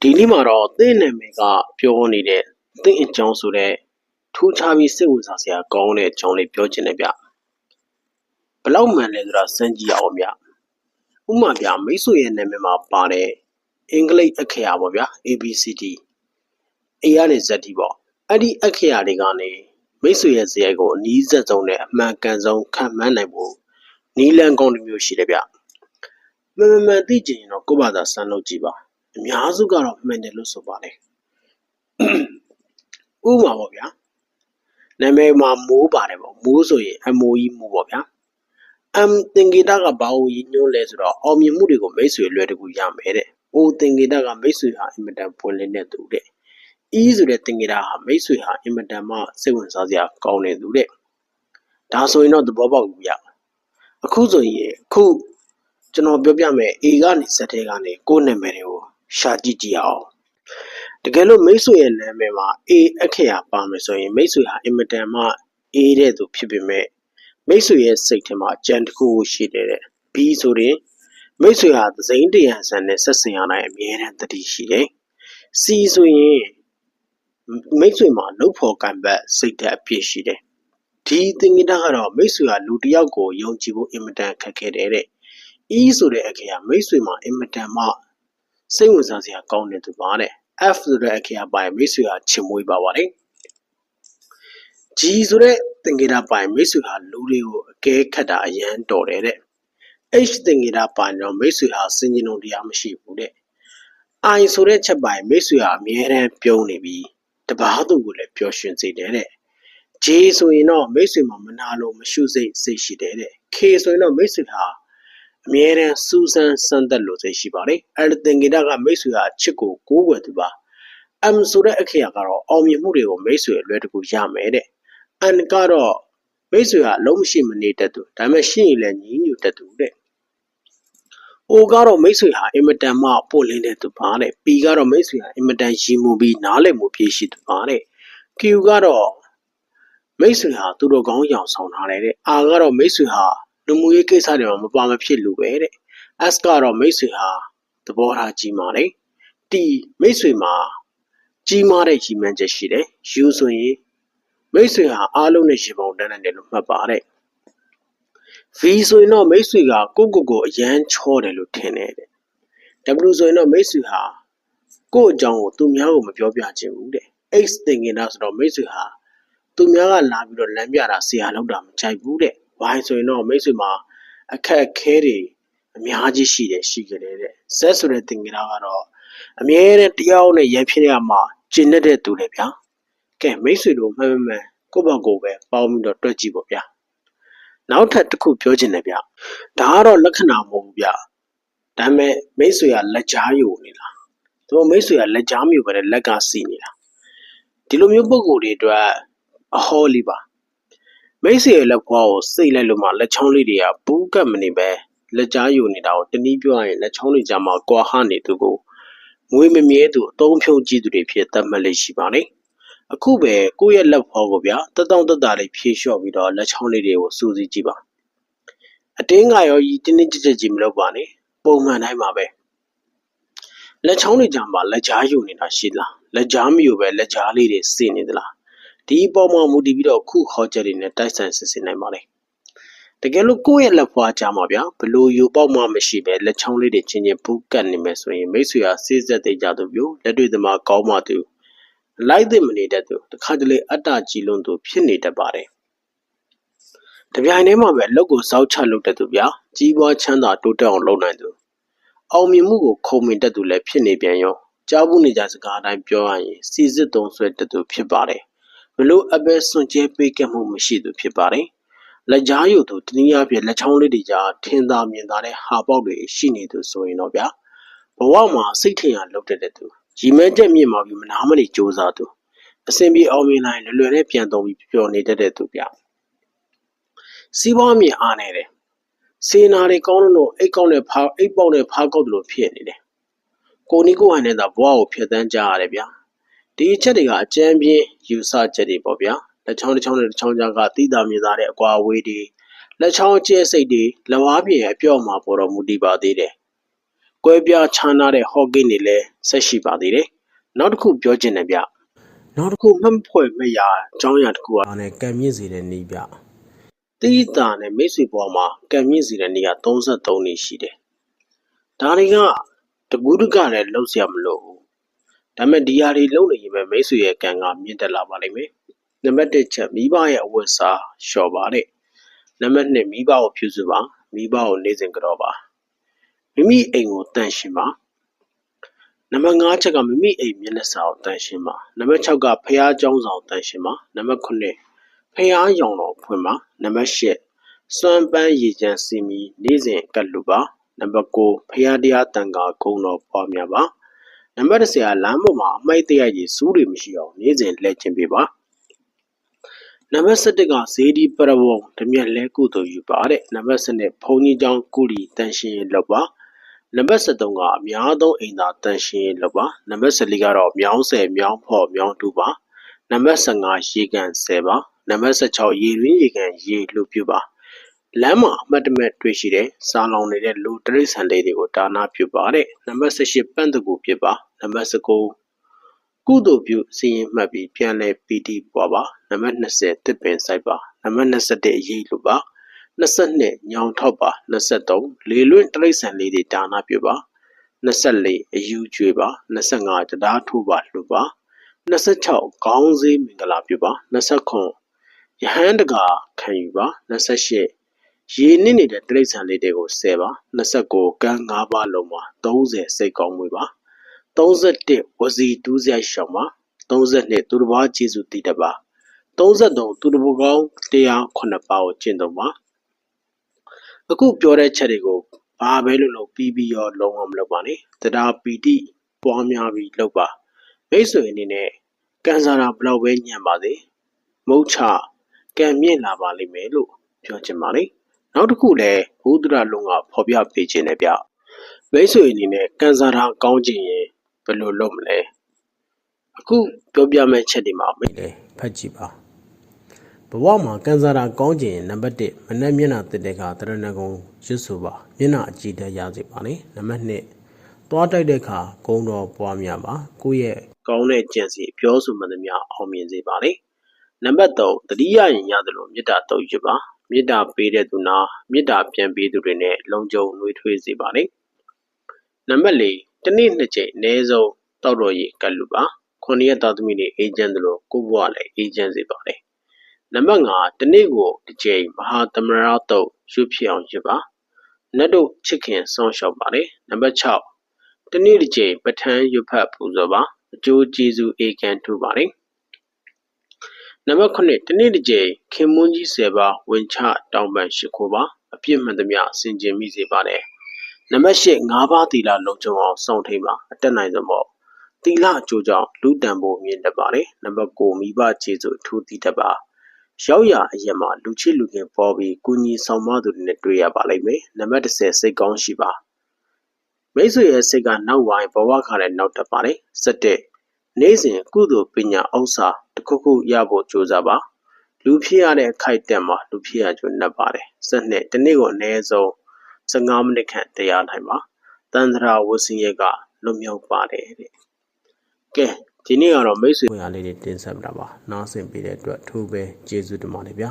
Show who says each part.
Speaker 1: ဒီနေ့မှာတော့သင့်နာမည်ကပြောနေတဲ့သင့်အကြောင်းဆိုတဲ့ထူးခြားပြီးစိတ်ဝင်စားစရာကောင်းတဲ့အကြောင်းလေးပြောချင်တယ်ဗျဘလောက်မှန်လဲဆိုတာစမ်းကြည့်အောင်ဗျဥပမာဗျမိတ်ဆွေရဲ့နာမည်မှာပါတဲ့အင်္ဂလိပ်အခရာပေါ့ဗျာ ABCD A ကနေ Z တီပေါ့အဲ့ဒီအခရာတွေကနေမိတ်ဆွေရဲ့ဇာတ်ကိုအနည်းဆက်ဆုံးနဲ့အမှန်ကန်ဆုံးခံမှန်းနိုင်ဖို့နီလန်ကောင်းတစ်မျိုးရှိတယ်ဗျမှန်မှန်မှန်သိချင်ရင်တော့ကိုယ့်ဘာသာစမ်းလုပ်ကြည့်ပါ အများစုကတော့မှန်တယ်လို့ဆိုပါတယ်ဥပမာပေါ့ဗျာနာမည်မှာမိုးပါတယ်ပေါ့မိုးဆိုရင် MOE မိုးပေါ့ဗျာ M သင်္ကေတကဘာကိုရည်ညွှန်းလဲဆိုတော့အောင်မြင်မှုတွေကိုမိတ်ဆွေလွယ်တကူရမယ်တဲ့။ O သင်္ကေတကမိတ်ဆွေဟာအင်မတန်ပွင့်လင်းတဲ့သူတဲ့။ E ဆိုတဲ့သင်္ကေတဟာမိတ်ဆွေဟာအင်မတန်မှစိတ်ဝင်စားစရာကောင်းတဲ့သူတဲ့။ဒါဆိုရင်တော့သဘောပေါက်ပြီဗျ။အခုဆိုရင်အခုကျွန်တော်ပြောပြမယ် A ကနေ Z ထဲကနေကိုယ့်နာမည်တွေကို ရှာကြည့်ကြည့်အောင်။တကယ်လို့မိတ်ဆွေရဲ့နာမည်မှာ A အခရာပါမယ်ဆိုရင်မိတ်ဆွေဟာအင်မတန်မှအေးတဲ့သူဖြစ်ပေမဲ့မိတ်ဆွေရဲ့စိတ်ထဲမှာအကြံတစ်ခုရှိတယ်တဲ့ B ဆိုရင်မိတ်ဆွေဟာသစိမ်းတရံဆန်နဲ့ဆက်ဆံရနိုင်အမြဲတမ်းတတိရှိတယ် C ဆိုရင်မိတ်ဆွေမှာနှုတ်ဖော်ကံပတ်စိတ်ဓာတ်အပြည့်ရှိတယ်ဒီသင်္ကေတကတော့မိတ်ဆွေဟာလူတစ်ယောက်ကိုယုံကြည်ဖို့အင်မတန်ခက်ခဲတယ်တဲ့ E ဆိုတဲ့အခေကမိတ်ဆွေမှာအင်မတန်မှ စိတ်ဝင်စားစရာကောင်းတဲ့သူပါတဲ့ F ဆိုတဲ့အခေကပိုင်မိတ်ဆွေဟာချစ်မွေးပါပါတယ် G ဆိုတဲ့သင်္ကေတပိုင်မိတ်ဆွေဟာလူတွေကိုအကဲခတ်တာအရန်တော်တယ်တဲ့ H သင်္ကေတပိုင်တော့မိတ်ဆွေဟာစင်ကြင်လုံးတရားမရှိဘူးတဲ့ I ဆိုတဲ့ချက်ပိုင်မိတ်ဆွေဟာအမြဲတမ်းပြုံးနေပြီးတပားသူကိုလည်းပျော်ရွှင်စေတယ်တဲ့ J ဆိုရင်တော့မိတ်ဆွေမှာမနာလို့မရှုစိတ်စိတ်ရှိတယ်တဲ့ K ဆိုရင်တော့မိတ်ဆွေဟာ အမြဲတမ်းစူးစမ်းစမ်းသက်လို့စိတ်ရှိပါတယ်အဲ့ဒီသင်္ကေတကမိတ်ဆွေဟာအချစ်ကိုကိုးကွယ်သူပါ M ဆိုတဲ့အခရာကတော့အောင်မြင်မှုတွေကိုမိတ်ဆွေအလွယ်တကူရမယ်တဲ့ N ကတော့မိတ်ဆွေဟာအလုံးမရှိမနေတတ်သူဒါပေမဲ့ရှိရင်လည်းညီးညွတ်တတ်သူတဲ့ O ကတော့မိတ်ဆွေဟာအင်မတန်မှပို့လင်းတဲ့သူပါတဲ့ P ကတော့မိတ်ဆွေဟာအင်မတန်ရည်မှုပြီးနားလည်မှုပြည့်ရှိသူပါတဲ့ Q ကတော့မိတ်ဆွေဟာသူတို့ကောင်းရောင်ဆောင်ထားတယ်တဲ့ R ကတော့မိတ်ဆွေဟာ လူမှုရေးကိစ္စတွေမှာမပါမဖြစ်လူပဲတဲ့ S ကတော့မိတ်ဆွေဟာသဘောထားကြီးမာတယ် T မိတ်ဆွေမှာကြီးမားတဲ့ကြီးမှန်းချက်ရှိတယ် U ဆိုရင်မိတ်ဆွေဟာအားလုံးနဲ့ရှင်ပေါင်းတန်းနိုင်တယ်လို့မှတ်ပါတဲ့ V ဆိုရင်တော့မိတ်ဆွေကကိုကိုကိုအရန်ချောတယ်လို့ထင်တယ်တဲ့ W ဆိုရင်တော့မိတ်ဆွေဟာကို့အကြောင်းကိုသူများကိုမပြောပြချင်ဘူးတဲ့ X သင်္ကေတဆိုတော့မိတ်ဆွေဟာသူများကလာပြီးတော့လမ်းပြတာဆရာလောက်တာမကြိုက်ဘူးတဲ့ Y ဆိုရင်တော့မိတ်ဆွေမှာအခက်အခဲတွေအများကြီးရှိတယ်ရှိကြတယ်တဲ့ Z ဆိုတဲ့သင်္ကေတကတော့အမြဲတမ်းတရားနဲ့ရန်ဖြစ်ရမှာကျင့်တဲ့သူတွေဗျာကဲမိတ်ဆွေတို့မှန်မှန်ကိုယ့်ဘက်ကိုပဲပေါင်းပြီးတော့တွက်ကြည့်ပေါ့ဗျာနောက်ထပ်တစ်ခုပြောချင်တယ်ဗျဒါကတော့လက္ခဏာမဟုတ်ဘူးဗျဒါပေမဲ့မိတ်ဆွေကလက်ကြားယိုနေလားသူမိတ်ဆွေကလက်ကြားမျိုးပဲလက်ကစီနေတာဒီလိုမျိုးပုံကိုယ်တွေအတွက်အဟောလေးပါ မိတ်ဆွေရဲ့လက်ဖွားကိုစိတ်လိုက်လို့မှလက်ချောင်းလေးတွေကဘူးကပ်မနေပဲလက်ကြားယိုနေတာကိုတနည်းပြောရရင်လက်ချောင်းတွေကြားမှာကွာဟနေသူကိုငွေမမြဲသူအသုံးဖြုံကြည့်သူတွေဖြစ်သတ်မှတ်လေးရှိပါတယ်အခုပဲကိုယ့်ရဲ့လက်ဖော်ကိုဗျာတက်တောင့်တက်တာလေးဖြေလျှော့ပြီးတော့လက်ချောင်းလေးတွေကိုစူးစီးကြည့်ပါအတင်းကရောကြီးတင်းတင်းကြပ်ကြပ်ကြီးမလုပ်ပါနဲ့ပုံမှန်တိုင်းပါပဲလက်ချောင်းတွေကြမှာလက်ကြားယူနေတာရှိလားလက်ကြားမယူပဲလက်ကြားလေးတွေစေနေသလား ဒီပေါ်မှာမူတည်ပြီးတော့ခုဟောချက်တွေနဲ့တိုက်ဆိုင်စစ်စစ်နိုင်ပါလေတကယ်လို့ကိုယ့်ရဲ့လက်ဖွားကြမှာဗျာဘလို့ယူပေါက်မှမရှိပဲလက်ချောင်းလေးတွေချင်းချင်းပူးကတ်နေမယ်ဆိုရင်မိတ်ဆွေဟာစေးဆက်သေးကြသူမျိုးလက်တွေ့သမားကောင်းမှသူလိုက်သိမနေတတ်သူတခါတလေအတ္တကြီးလွန်းသူဖြစ်နေတတ်ပါတယ်တပြိုင်တည်းမှာပဲလက်ကိုစောက်ချလုပ်တတ်သူဗျာကြီးပွားချမ်းသာတိုးတက်အောင်လုပ်နိုင်သူအောင်မြင်မှုကိုခုံမင်တတ်သူလည်းဖြစ်နေပြန်ရောကြားဘူးနေကြစကားအတိုင်းပြောရရင်စီစစ်သုံးဆွဲတတ်သူဖြစ်ပါတယ် ဘလို့အပဲစွန့်ကြဲပေးကက်မှုမရှိသူဖြစ်ပါတယ်လက်ကြားယူသူတနည်းအားဖြင့်လက်ချောင်းလေးတွေကြားထင်သာမြင်သာတဲ့ဟာပေါက်တွေရှိနေသူဆိုရင်တော့ဗျာဘဝမှာစိတ်ထင်ရလုပ်တတ်တဲ့သူရီမဲချက်မြင့်မှာပြီးမနာမနေစူးစမ်းသူအစဉ်ပြေအောင်မြင်နိုင်လွယ်လွယ်နဲ့ပြန်သုံးပြီးပျော်နေတတ်တဲ့သူဗျစီးပွားမြင်အားနေတယ်စေနာတွေကောင်းလို့အိတ်ကောက်နဲ့ဖားအိတ်ပေါက်နဲ့ဖားကောက်တယ်လို့ဖြစ်နေတယ်ကိုနီကိုဟန်နဲ့သာဘဝကိုဖျက်ဆီးကြရတယ်ဗျာ ဒီအချက်တွေကအကျဉ်းပြင်းယူဆချက်တွေပေါ့ဗျာလက်ချောင်းတစ်ချောင်းနဲ့တစ်ချောင်းကြားကတိတာမြင်သာတဲ့အကွာအဝေးတွေလက်ချောင်းကျဲစိတ်တွေလက်ဝါးပြင်အပြော့မှာပေါ်တော်မူတည်ပါသေးတယ်။ကွ ကွဲပြားခြားနားတဲ့ဟော့ကိန်းတွေလည်းဆက်ရှိပါသေးတယ်နောက်တစ်ခုပြောချင်တယ်ဗျနောက်တစ်ခုမှတ်ဖွဲ့မရအကြောင်းအရာတစ်ခုကနဲ့ကံမြင့်စေတဲ့နေဗျတိတာနဲ့မိတ်ဆွေပေါ်မှာကံမြင့်စေတဲ့နေက33နေရှိတယ်ဒါတွေကတကူးတကလည်းလှုပ်เสียမလို့ဘူး ဒါပေမဲ့ဒီဟာတွေလှုပ်နေရင်ပဲမိတ်ဆွေရဲ့ကံကမြင့်တက်လာပါလိမ့်မယ်နံပါတ်1ချက်မိဘရဲ့အဝတ်စားလျှော်ပါတဲ့နံပါတ်2မိဘကိုဖြူစုပါမိဘကိုနေစဉ်ကြောပါမိမိအိမ်ကိုတန့်ရှင်းပါနံပါတ်5ချက်ကမိမိအိမ်မျက်နှာစာကိုတန့်ရှင်းပါနံပါတ်6ကဖျားเจ้าဆောင်တန့်ရှင်းပါနံပါတ်9ဖျားရောင်တော်ဖွင့်ပါနံပါတ်10စွမ်းပန်းရည်ချမ်းစီမီနေ့စဉ်ကတ်လူပါနံပါတ်9ဖျားတရားတန်ခါဂုံတော်ပွားများပါ နံပါတ်10ကလမ်းပေါ်မှာအမိုက်တရိုက်ကြီးစူးတွေမရှိအောင်နေ့စဉ်လှည့်ကျင်ပေးပါနံပါတ်7ကဇေဒီပရဝုံဓမြက်လဲကုသိုလ်ယူပါတဲ့နံပါတ်7ဘုံကြီးကျောင်းကုလီတန်ရှင်လောက်ပါနံပါတ်73ကအများဆုံးအိမ်သာတန်ရှင်လောက်ပါနံပါတ်14ကတော့မြောင်းဆယ်မြောင်းဖော်မြောင်းတူပါနံပါတ်15ရေကန်10ပါနံပါတ်16ရေရင်းရေကန်ရေလှုပ်ပြပါ လမ်းမှာအမှတ်တမဲ့တွေ့ရှိတဲ့စားလောင်နေတဲ့လူတရိษံလေးတွေကိုဒါနာပြုပါတဲ့နံပါတ်18ပန့်တကူပြပါနံပါတ်19ကုသိုလ်ပြုစီရင်မှတ်ပြီးပြန်လဲပီတိပွားပါနံပါတ်20တစ်ပင်ဆိုင်ပါနံပါတ်21အရေးလူပါ22ညောင်ထောက်ပါ23လေလွင့်တရိษံလေးတွေဒါနာပြုပါ24အယူကျွေးပါ25တရားထိုးပါလှူပါ26ခေါင်းစည်းမင်္ဂလာပြုပါ29ယဟန်တကာခံယူပါ28 ရေနစ်နေတဲ့တိရစ္ဆာန်လေးတွေကိုဆယ်ပါ29ကန်း၅ပါးလုံးပါ30စိတ်ကောင်းမွေးပါ31ဝစီတူးစရိုက်ရှောင်းပါ32သူတစ်ပါးကျေစုတည်တပါ33သူတစ်ပါးကောင်းတရား9ပါးကိုကျင့်သုံးပါအခုပြောတဲ့ချက်တွေကိုဘာပဲလို့လို့ပြီးပြီးရောလုံးဝမလုပ်ပါနဲ့တရားပီတိပွားများပြီးလုပ်ပါမိတ်ဆွေအနေနဲ့ကန်စာတာဘလောက်ပဲညံပါစေမုတ်ချကံမြင့်လာပါလိမ့်မယ်လို့ပြောချင်ပါလေ နောက်တစ်ခုလည်းဘုဒ္ဓရလုံးကဖော်ပြပေးခြင်းနဲ့ဗျမိတ်ဆွေအနေနဲ့ကန်စာတာကောင်းခြင်းရင်ဘယ်လိုလုပ်မလဲအခုပြောပြမယ့်ချက်တွေမှာမိတ်လေဖတ်ကြည့်ပါဘဝမှာကန်စာတာကောင်းခြင်းရင်နံပါတ်1မနက်မျက်နှာတက်တဲ့အခါတရဏဂုံရွတ်ဆိုပါမျက်နှာအကြည့်တက်ရစေပါလေနံပါတ်2သွားတိုက်တဲ့အခါဂုံတော်ပွားများပါကိုယ့်ရဲ့ကောင်းတဲ့ကြံစီပြောဆိုမှန်သမျှအောင်မြင်စေပါလေနံပါတ်3တတိယရင်ရတယ်လို့မေတ္တာတုံ့ရပါ မေတ္တာပေးတဲ့သူနာမေတ္တာပြန်ပေးသူတွေနဲ့လုံခြုံနှွေးထွေးစေပါလေနံပါတ်4တနေ့နှစ်ကြိမ်အနည်းဆုံးတောက်တော်ရည်ကတ်လူပါခုနှစ်ရက်သားသမီးတွေအေဂျင့်တို့လိုကိုဘွားလည်းအေဂျင့်စေပါလေနံပါတ်5တနေ့ကိုတစ်ကြိမ်မဟာသမရတုတ်ရွဖြစ်အောင်ရပါနတ်တို့ချစ်ခင်ဆောင်ရှောက်ပါလေနံပါတ်6တနေ့တစ်ကြိမ်ပဋ္ဌာန်းရွတ်ဖတ်ပူဇော်ပါအကျိုးကျေးဇူးအေကန်ထူပါလေ နံပါတ်9တနေ့တစ်ကြိမ်ခင်မွန်းကြီး10ပါးဝင်ချတောင်းပန်ရှိခိုးပါအပြစ်မှန်သမျှဆင်ခြင်မိစေပါတယ်နံပါတ်8ငါးပါးသီလလုံခြုံအောင်စောင့်ထိန်ပါအတက်နိုင်ဆုံးပေါ့သီလအကျိုးကြောင့်လူတန်ဖို့မြင်တတ်ပါတယ်နံပါတ်9မိဘကျေးဇူးထူးတည်တတ်ပါရောက်ရအရက်မှာလူချစ်လူခင်ပေါ်ပြီးကုညီဆောင်မသူတွေနဲ့တွေ့ရပါလိမ့်မယ်နံပါတ်10စိတ်ကောင်းရှိပါမိတ်ဆွေရဲ့စိတ်ကနောက်ဝိုင်းဘဝခါနဲ့နောက်တက်ပါတယ်စက်တဲ့ နေ့စဉ်ကုသိုလ်ပညာဥစ္စာတစ်ခုခုရဖို့ကြိုးစားပါလူဖြစ်ရတဲ့ခိုက်တက်မှာလူဖြစ်ရကြနှက်ပါတယ်စက်နဲ့ဒီနေ့ကိုအနည်းဆုံး15မိနစ်ခန့်တရားနိုင်ပါတန်ត្រာဝစင်ရကလွတ်မြောက်ပါတယ်တဲ့ကဲဒီနေ့ကတော့မိတ်ဆွေဝင်အားလေးတွေတင်ဆက်ပြတာပါနားဆင်ပေးတဲ့အတွက်ထိုးပဲကျေးဇူးတင်ပါတယ်ဗျာ